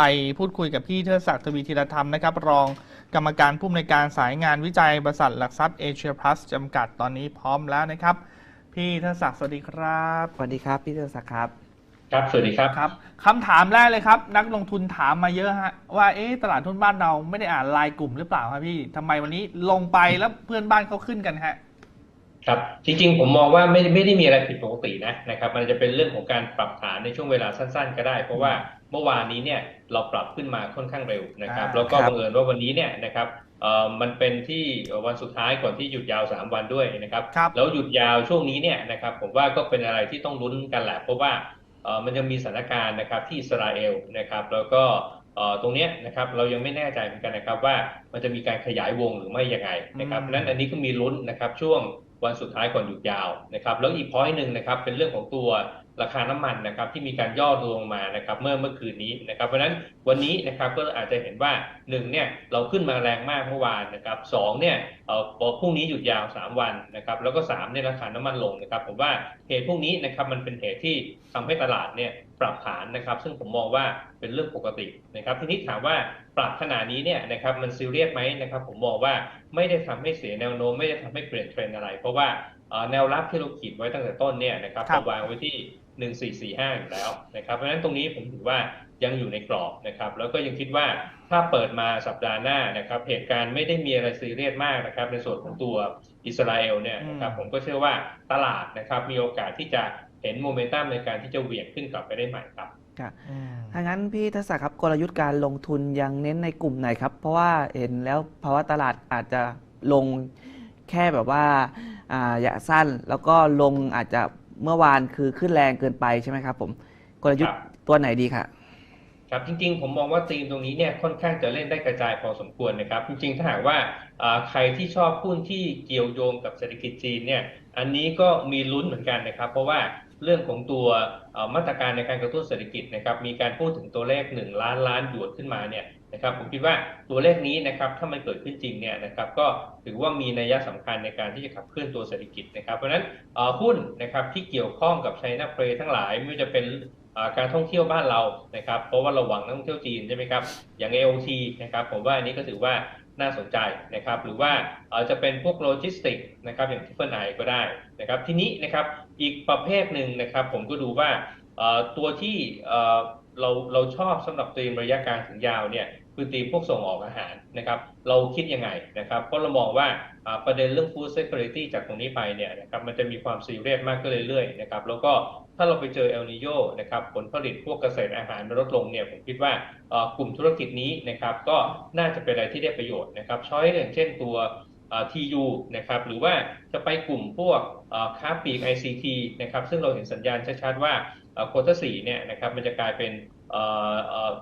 ไปพูดคุยกับพี่เทิดศักดิ์ทวีธีรธรรมนะครับ รองกรรมการผู้อำนวยการสายงานวิจัยบริษัทหลักทรัพย์เอเชียพลัสจำกัดตอนนี้พร้อมแล้วนะครับ พี่เทิดศักดิ์สวัสดีครับสวัสดีครับ พี่เทศักดิ์ครับครับสวัสดีครับครับคำถามแรกเลยครับ นักลงทุนถามมาเยอะฮะว่าเอ๊ะตลาดทุนบ้านเราไม่ได้อ่านไลน์กลุ่มหรือเปล่าครับพี่ทำไมวันนี้ลงไปแล้วเพื่อนบ้านเขาขึ้นกันฮะครับจริงๆ ผมมองว่าไม่ไม่ได้มีอะไรผิดปกตินะนะครับ มันจะเป็นเรื่องของการปรับฐานในช่วงเวลาสั้น ๆ ก็ได้ เพราะว่า เมื่อวานนี้เนี่ยเราปรับขึ้นมาค่อนข้างเร็วนะครับอ่าแล้วก็ครับบังเอิญว่าวันนี้เนี่ยนะครับเอ่อมันเป็นที่วันสุดท้ายก่อนที่หยุดยาว 3 วันด้วยนะครับครับแล้วหยุดยาวช่วงนี้เนี่ยนะครับผมว่าก็เป็นอะไรที่ต้องลุ้นกันแหละเพราะว่าเอ่อมันยังมีสถานการณ์นะครับที่อิสราเอลนะครับ แล้วก็เอ่อตรงเนี้ยนะครับเรายังไม่แน่ใจเหมือนกันนะครับว่ามันจะมีการขยายวงหรือไม่ยังไงนะครับอืมเพราะฉะนั้นอันนี้ก็มีลุ้นนะครับช่วงวันสุดท้ายก่อนหยุดยาวนะครับแล้วอีกพอยต์หนึ่งนะครับเป็นเรื่องของตัว ราคาน้ำมันนะครับที่มีการย่อตัวลงมานะครับเมื่อเมื่อคืนนี้นะครับเพราะฉะนั้นวันนี้นะครับก็อาจจะเห็นว่าหนึ่งเนี่ยเราขึ้นมาแรงมากเมื่อวานนะครับสองเนี่ยเอ่อพรุ่งนี้หยุดยาว 3 วันนะครับแล้วก็3เนี่ยราคาน้ำมันลงนะครับผมว่าเหตุพวกนี้นะครับมันเป็นเหตุที่ทำให้ตลาดเนี่ยปรับฐานนะครับ ซึ่งผมมองว่าเป็นเรื่องปกตินะครับทีนี้ถามว่าปรับขนาดนี้เนี่ยนะครับมันซีเรียสไหมนะครับผมมองว่าไม่ได้ทำให้เสียแนวโน้มไม่ได้ทำให้เปลี่ยนเทรนด์อะไร เพราะว่าเอ่อแนวรับที่เราขีดไว้ตั้งแต่ต้นเนี่ยนะครับครับเราวางไว้ที่1445 อยู่แล้วนะครับ เพราะฉะนั้นตรงนี้ผมถือว่ายังอยู่ในกรอบนะครับ แล้วก็ยังคิดว่าถ้าเปิดมาสัปดาห์หน้านะครับ เหตุการณ์ไม่ได้มีอะไรซีเรียสมากนะครับ ในส่วนของตัวอิสราเอลเนี่ยนะครับอืมผมก็เชื่อว่าตลาดนะครับมีโอกาสที่จะเห็นโมเมนตัมในการที่จะเหวี่ยงขึ้นกลับไปได้ใหม่ครับอืมถ้างั้นพี่เทศักดิ์ครับกลยุทธ์การลงทุนยังเน้นในกลุ่มไหนครับ เพราะว่าเห็นแล้วภาวะตลาดอาจจะลงแค่แบบว่าอ่าระยะสั้นแล้วก็ลงอาจจะ เมื่อวานคือขึ้นแรงเกินไปใช่ไหมครับ ผมกลยุทธ์ตัวไหนดีครับครับจริงๆ ผมมองว่าธีมตรงนี้เนี่ยค่อนข้างจะเล่นได้กระจายพอสมควรนะครับ จริงๆ ถ้าหากว่าอ่าใครที่ชอบหุ้นที่เกี่ยวโยงกับเศรษฐกิจจีนเนี่ยอันนี้ก็มีลุ้นเหมือนกันนะครับ เพราะว่าเรื่องของตัวเอ่อมาตรการในการกระตุ้นเศรษฐกิจนะครับมีการพูดถึงตัวเลข 1 ล้านล้านหยวนขึ้นมาเนี่ย นะครับผมคิดว่าตัวเลขนี้นะครับถ้ามันเกิดขึ้นจริงเนี่ยนะครับก็ถือว่ามีนัยสำคัญในการที่จะขับเคลื่อนตัวเศรษฐกิจนะครับ เพราะฉะนั้นหุ้นนะครับที่เกี่ยวข้องกับไชน่าเพลทั้งหลายไม่ว่าจะเป็นการท่องเที่ยวบ้านเรานะครับเพราะว่าเราหวังนักท่องเที่ยวจีนใช่ไหมครับอย่าง AOT นะครับผมว่าอันนี้ก็ถือว่าน่าสนใจนะครับหรือว่าอ่อจะเป็นพวกโลจิสติกนะครับอย่างที่เฟิร์นไอก็ได้นะครับทีนี้นะครับอีกประเภทหนึ่งนะครับผมก็ดูว่าตัวที่เราเราชอบสำหรับตีมระยะกลางถึงยาวเนี่ย คือตีมพวกส่งออกอาหารนะครับ เราคิดยังไงนะครับเพราะเรามองว่าประเด็นเรื่อง food security จากตรงนี้ไปเนี่ยนะครับมันจะมีความซีเรียสมากขึ้นเรื่อยๆนะครับแล้วก็ถ้าเราไปเจอเอลนิโยนะครับผลผลิตพวกเกษตรอาหารลดลงเนี่ยผมคิดว่ากลุ่มธุรกิจนี้นะครับก็น่าจะเป็นอะไรที่ได้ประโยชน์นะครับช้อยอย่างเช่นตัวเอ่อ TU นะครับหรือว่าจะไปกลุ่มพวกค้าปลีก ICT นะครับซึ่งเราเห็นสัญญาณชัดๆว่าโคต้าสี่เนี่ยนะครับมันจะกลายเป็น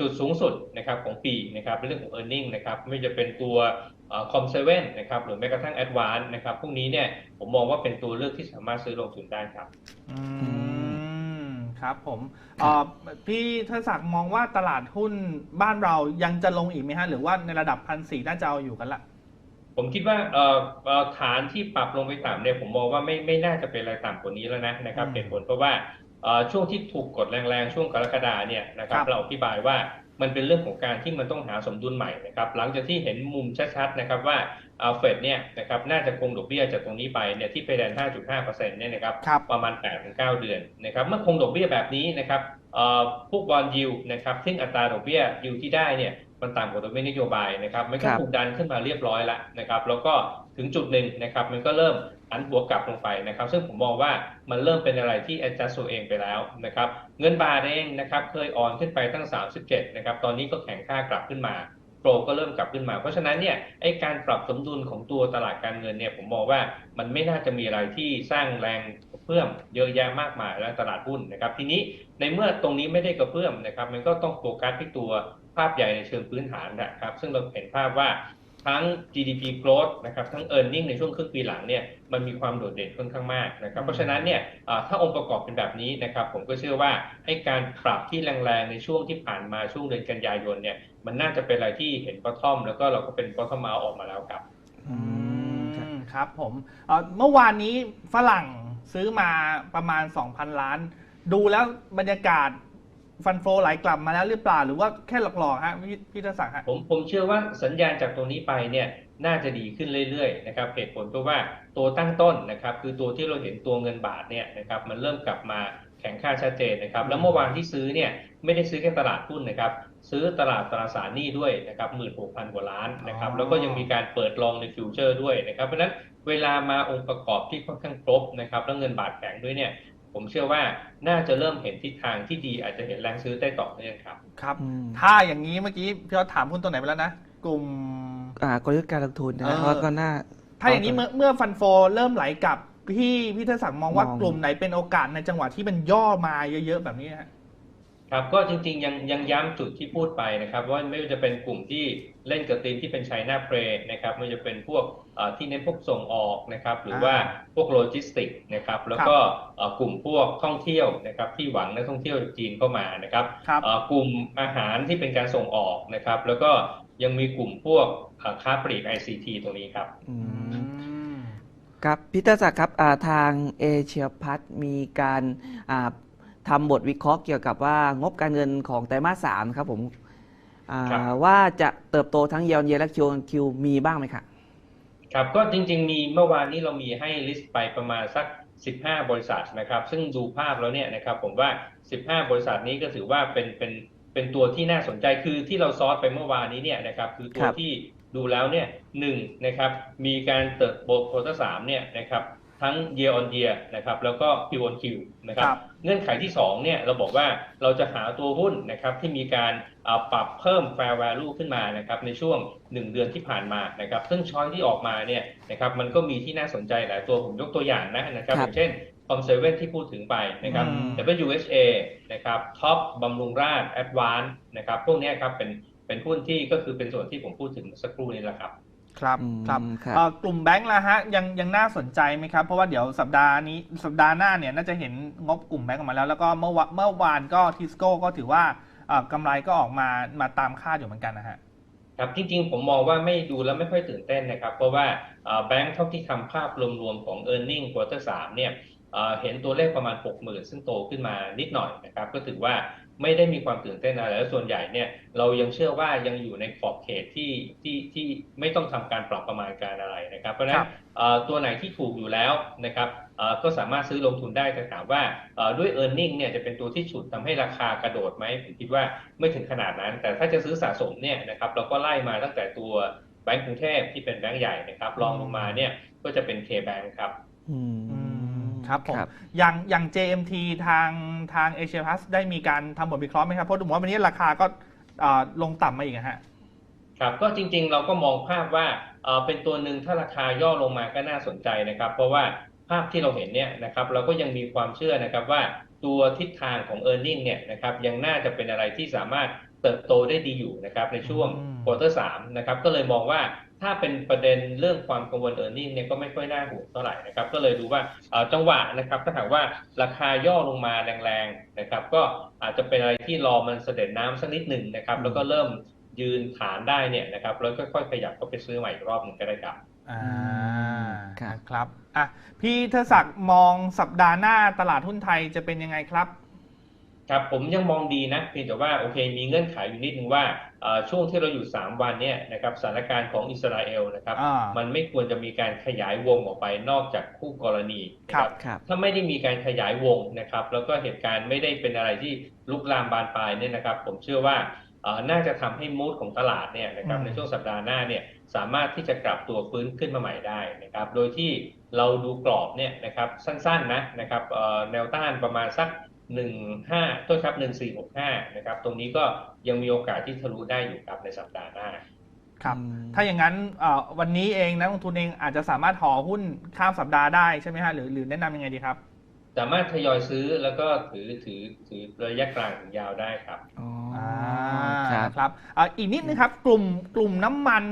จุดสูงสุดนะครับของปีนะครับในเรื่องของ e a r n i n g นะครับไม่ว่าจะเป็นตัวคอมเซเว่นนะครับหรือแม้กระทั่ง Advance นะครับพวกนี้เนี่ยผมมองว่าเป็นตัวเลือกที่สามารถซื้อลงทุนได้ครับอืมครับผมเอ่อพี่เทดศักดิ์มองว่าตลาดหุ้นบ้านเรายังจะลงอีกไหมฮะ หรือว่าในระดับพันสี่น่าจะเอาอยู่กันละ ผมคิดว่าเอ่อเอ่อฐานที่ปรับลงไปต่ำเนี่ยผมมองว่าไม่ไม่น่าจะเป็นอะไรต่ำกว่านี้แล้วนะนะครับอืมเหตุผลเพราะว่าเอ่อ ช่วงที่ถูกกดแรงๆช่วงกรกฎาเนี่ยนะครับครับเราอธิบายว่ามันเป็นเรื่องของการที่มันต้องหาสมดุลใหม่นะครับหลังจากที่เห็นมุมชัดๆนะครับว่าเฟดเนี่ยนะครับน่าจะคงดอกเบี้ยจากตรงนี้ไปเนี่ยที่เพดาน 5.5%เนี่ยนะครับครับประมาณ 8-9 เดือนนะครับเมื่อคงดอกเบี้ยแบบนี้นะครับเอ่อพวกบอลยิวนะครับซึ่งอัตราดอกเบี้ยยิวที่ได้เนี่ย มันต่ำกว่าดอกเบี้ยนโยบายนะครับมันก็ครับถูกดันขึ้นมาเรียบร้อยแล้วนะครับแล้วก็ถึงจุดหนึ่งนะครับมันก็เริ่มหันหัวกลับลงไปนะครับ ซึ่งผมมองว่ามันเริ่มเป็นอะไรที่ adjust ตัวเองไปแล้วนะครับเงินบาทเองนะครับเคยอ่อนขึ้นไปตั้ง 37นะครับตอนนี้ก็แข็งค่ากลับขึ้นมาโปรก็เริ่มกลับขึ้นมา เพราะฉะนั้นเนี่ยไอการปรับสมดุลของตัวตลาดการเงินเนี่ยผมมองว่ามันไม่น่าจะมีอะไรที่สร้างแรงกระเพื่อมเยอะแยะมากมายแล้วตลาดหุ้นนะครับ ทีนี้ในเมื่อตรงนี้ไม่ได้กระเพื่อมนะครับ มันก็ต้องโฟกัสที่ตัว ภาพใหญ่ในเชิงพื้นฐานนะครับ ซึ่งเราเห็นภาพว่าทั้ง GDP growth นะครับ ทั้ง earning ในช่วงครึ่งปีหลังเนี่ย มันมีความโดดเด่นค่อนข้างมากนะครับ เพราะฉะนั้นเนี่ยถ้าองค์ประกอบเป็นแบบนี้นะครับ ผมก็เชื่อว่าไอ้การปรับที่แรงๆ ในช่วงที่ผ่านมาช่วงเดือนกันยายนเนี่ย มันน่าจะเป็นอะไรที่เห็น bottom แล้วก็เราก็เป็น bottom out ออกมาแล้วครับอืมครับผมเอ่อเมื่อวานนี้ฝรั่งซื้อมาประมาณ 2,000 ล้าน ดูแล้วบรรยากาศ ฟันโฟไหลกลับมาแล้วหรือเปล่าหรือว่าแค่หลอกๆฮะพี่พี่เทศศักดิ์ฮะผมผมเชื่อว่าสัญญาณจากตรงนี้ไปเนี่ยน่าจะดีขึ้นเรื่อยๆนะครับเหตุผลเพราะว่าตัวตั้งต้นนะครับคือตัวที่เราเห็นตัวเงินบาทเนี่ยนะครับมันเริ่มกลับมาแข็งค่าชัดเจนนะครับแล้วเมื่อวานที่ซื้อเนี่ยไม่ได้ซื้อแค่ตลาดหุ้นนะครับซื้อตลาดตราสารหนี้ด้วยนะครับหมื่นหกพันกว่าล้านนะครับอ๋อแล้วก็ยังมีการเปิดลองในฟิวเจอร์ด้วยนะครับเพราะฉะนั้นเวลามาองค์ประกอบที่ค่อนข้างครบนะครับแล้วเงินบาทแข็งด้วยเนี่ย ผมเชื่อว่าน่าจะเริ่มเห็นทิศทางที่ดีอาจจะเห็นแรงซื้อได้ต่อเนื่องครับ ครับอืมถ้าอย่างนี้เมื่อกี้พี่ยอดถามหุ้นตัวไหนไปแล้วนะ กลุ่มอ่ากลยุทธ์การลงทุนนะเออเพราะก็น่า ถ้าอย่างนี้เมื่อเมื่อฟันโฟเริ่มไหลกลับพี่พี่เทศศักดิ์มองว่ามองกลุ่มไหนเป็นโอกาสในจังหวะที่มันย่อมาเยอะๆแบบนี้ฮะ ครับก็จริงๆยังยังย้ำจุดที่พูดไปนะครับ ว่าไม่ว่าจะเป็นกลุ่มที่เล่นกับธีมที่เป็นไชน่าเพลนะครับไม่ว่าจะเป็นพวกเอ่อที่เน้นพวกส่งออกนะครับ หรือว่าพวกโลจิสติกนะครับ แล้วก็เอ่อกลุ่มพวกท่องเที่ยวนะครับ ที่หวังนักท่องเที่ยวจีนเข้ามานะครับครับเอ่อกลุ่มอาหารที่เป็นการส่งออกนะครับ แล้วก็ยังมีกลุ่มพวกเอ่อค้าปลีก ICT ตรงนี้ครับอือืมมครับพิเตอร์ศักดิ์ครับอ่าทางเอเชียพัฒมีการ อ่าทำบทวิเคราะห์เกี่ยวกับว่างบการเงินของไตรมาสสามครับผมอ่าครับว่าจะเติบโตทั้งเยอนเยและคิวคิวมีบ้างไหมครับครับก็จริง ๆ มีเมื่อวานนี้เรามีให้ลิสต์ไปประมาณสัก 15 บริษัทนะครับ ซึ่งดูภาพแล้วเนี่ยนะครับผมว่า 15 บริษัทนี้ก็ถือว่าเป็นเป็นเป็นตัวที่น่าสนใจคือที่เราซอสไปเมื่อวานนี้เนี่ยนะครับคือตัวครับที่ดูแล้วเนี่ยหนึ่งนะครับมีการเติบโตโควอเตอร์สามเนี่ยนะครับ ทั้ง year on year นะครับแล้วก็ Q on Q นะครับครับเงื่อนไขที่2เนี่ยเราบอกว่าเราจะหาตัวหุ้นนะครับที่มีการอ่าปรับเพิ่ม fair value ขึ้นมานะครับในช่วง 1 เดือนที่ผ่านมานะครับซึ่งช้อยที่ออกมาเนี่ยนะครับมันก็มีที่น่าสนใจหลายตัวผมยกตัวอย่างนะนะครับคอรับย่างเช่นคอมเซเว่นที่พูดถึงไปนะครับอืม WHA นะครับท็อปบำรุงราช Advance นะครับพวกเนี้ยครับเป็นเป็นหุ้นที่ก็คือเป็นส่วนที่ผมพูดถึงสักครู่นี้แหละครับ ครับอืมครับครับเอ่อกลุ่มแบงก์ละฮะยังยังน่าสนใจไหมครับ เพราะว่าเดี๋ยวสัปดาห์นี้สัปดาห์หน้าเนี่ยน่าจะเห็นงบกลุ่มแบงก์ออกมาแล้ว แล้วก็เมื่อวะเมื่อวานก็ทิสโก้ก็ถือว่าเอ่อกำไรก็ออกมามาตามคาดอยู่เหมือนกันนะฮะครับจริงๆ ผมมองว่าไม่ดูแล้วไม่ค่อยตื่นเต้นนะครับ เพราะว่าแบงค์เท่าที่ทำภาพรวมๆ ของ e a r n i n g ควอเตอร์สามเนี่ย เอ่อเห็นตัวเลขประมาณ 60,000 ซึ่งโตขึ้นมานิดหน่อยนะครับ ก็ถือว่าไม่ได้มีความตื่นเต้นอะไรและส่วนใหญ่เนี่ยเรายังเชื่อว่ายังอยู่ในขอบเขตที่ที่ที่ไม่ต้องทำการปรับประมาณการอะไรนะครับ เพราะฉะนั้ครันบเอ่อตัวไหนที่ถูกอยู่แล้วนะครับเอ่อก็สามารถซื้อลงทุนได้แต่ถามว่าเอ่อด้วย e a r n i n g เนี่ยจะเป็นตัวที่ฉุดทำให้ราคากระโดดไหมผมคิดว่าไม่ถึงขนาดนั้น แต่ถ้าจะซื้อสะสมเนี่ยนะครับเราก็ไล่มาตั้งแต่ตัวแบงก์กรุงเทพที่เป็นแบงก์ใหญ่นะครับรองลงมาเนี่ยก็จะเป็น K-Bank ครับอืมอืม ครับผมครับ อย่างอย่าง JMT ทางทาง Asia Plus ได้มีการทำบทวิเคราะห์ไหมครับ เพราะดูเหมือนว่าวันนี้ราคาก็เอ่อลงต่ำมาอีกนะฮะ ครับก็จริงๆเราก็มองภาพว่าเอ่อเป็นตัวหนึ่งถ้าราคาย่อลงมาก็น่าสนใจนะครับ เพราะว่าภาพที่เราเห็นเนี่ยนะครับเราก็ยังมีความเชื่อนะครับว่าตัวทิศทางของ e a r n i n g เนี่ยนะครับยังน่าจะเป็นอะไรที่สามารถ เติบโตได้ดีอยู่นะครับในช่วงอืมควอเตอร์สามนะครับก็เลยมองว่าถ้าเป็นประเด็นเรื่องความกังวล e a r n i n g เนี่ยก็ไม่ค่อยน่าห่วงเท่าไหร่นะครับก็เลยดูว่าเอ่อจังหวะนะครับถ้าหากว่าราคาย่อลงมาแรงๆนะครับก็อาจจะเป็นอะไรที่รอมันเสด็จน้ำสักนิดหนึ่งนะครับแล้วก็เริ่มยืนฐานได้เนี่ยนะครับแล้วค่อยๆขยับเข้าไปซื้อใหม่อีกรอบหนึ่งก็ได้ครับอ่าครับครับอะพี่เทศศักดิ์มองสัปดาห์หน้าตลาดหุ้นไทยจะเป็นยังไงครับ ครับผมยังมองดีนะเพียงแต่ว่าโอเคมีเงื่อนไขอยู่นิดนึงว่าเอ่อช่วงที่เราอยู่ 3 วันเนี่ยนะครับสถานการณ์ของอิสราเอลนะครับอ่ามันไม่ควรจะมีการขยายวงออกไปนอกจากคู่กรณีนะคครัรับบครับถ้าไม่ได้มีการขยายวงนะครับแล้วก็เหตุการณ์ไม่ได้เป็นอะไรที่ลุกลามบานปลายเนี่ยนะครับ ผมเชื่อว่าเอ่อน่าจะทำให้มูดของตลาดเนี่ยนะครับอืมในช่วงสัปดาห์หน้าเนี่ยสามารถที่จะกลับตัวฟื้นขึ้นมาใหม่ได้นะครับโดยที่เราดูกรอบเนี่ยนะครับสั้นๆนะนะครับเอ่อแนวต้านประมาณสัก 15ต้นครับ1465นะครับ ตรงนี้ก็ยังมีโอกาสที่ทะลุได้อยู่ครับในสัปดาห์หน้าครับอืมถ้าอย่างนั้นเอ่อวันนี้เองนักลงทุนเองอาจจะสามารถห่อหุ้นข้ามสัปดาห์ได้ใช่ไหมฮะหรือหรือแนะนำยังไงดีครับ สามารถทยอยซื้อแล้วก็ถือถือถือระยะกลางถึงยาวได้ครับอ๋ออ่าครับครับอ่าอีกนิดนึงครับ กลุ่มกลุ่มน้ำมัน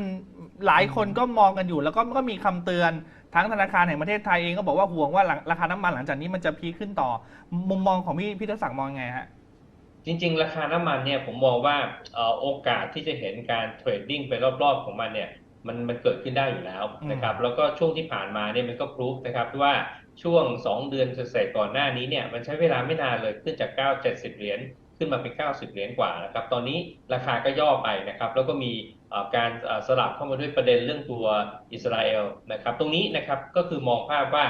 หลายคนก็มองกันอยู่ แล้วก็ก็มีคำเตือน ทั้งธนาคารแห่งประเทศไทยเองก็บอกว่าห่วงว่าหลังราคาน้ำมันหลังจากนี้มันจะพีคขึ้นต่อ มุมมองของพี่พี่ทศักดิ์มองยังไงฮะจริงๆ ราคาน้ำมันเนี่ยผมมองว่าเอ่อโอกาสที่จะเห็นการเทรดดิ้งไปรอบๆของมันเนี่ยมันมันเกิดขึ้นได้อยู่แล้วนะครับแล้วก็ช่วงที่ผ่านมาเนี่ยมันก็พรูฟนะครับว่าช่วง 2 เดือนเศษๆก่อนหน้านี้เนี่ยมันใช้เวลาไม่นานเลยขึ้นจาก 9 70 เหรียญ ขึ้นมาเป็น 90 เหรียญกว่านะครับ ตอนนี้ราคาก็ย่อไปนะครับ แล้วก็มีเอ่อการเอ่อสลับเข้ามาด้วยประเด็นเรื่องตัวอิสราเอลนะครับ ตรงนี้นะครับก็คือมองภาพว่า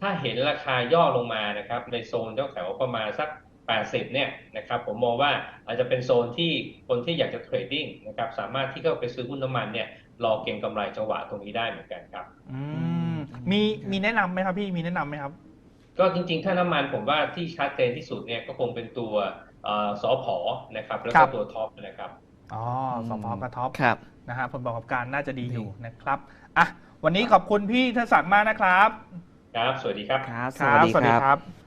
ถ้าเห็นราคาย่อลงมานะครับในโซนแถวๆประมาณสัก 80 เนี่ยนะครับผมมองว่าอาจจะเป็นโซนที่คนที่อยากจะเทรดดิ้งนะครับสามารถที่เข้าไปซื้อหุ้นน้ำมันเนี่ยรอเก็งกำไรจังหวะตรงนี้ได้เหมือนกันครับอืมมีมีแนะนำไหมครับพี่มีแนะนำไหมครับ ก็จริงๆ ถ้าน้ำมันผมว่าที่ชัดเจนที่สุดเนี่ยก็คงเป็นตัวเอ่อ สอพอนะครับแล้วครัก็บตัวท็อปนะครับอ๋อสพกระท็อปครับนะฮะผลประกอบการน่าจะดีอยู่นะครับอะวันนี้ขอบคุณพี่เทดศักดิ์มากนะครับ ครับ สวัสดีครับครับครับสวัสดีครับ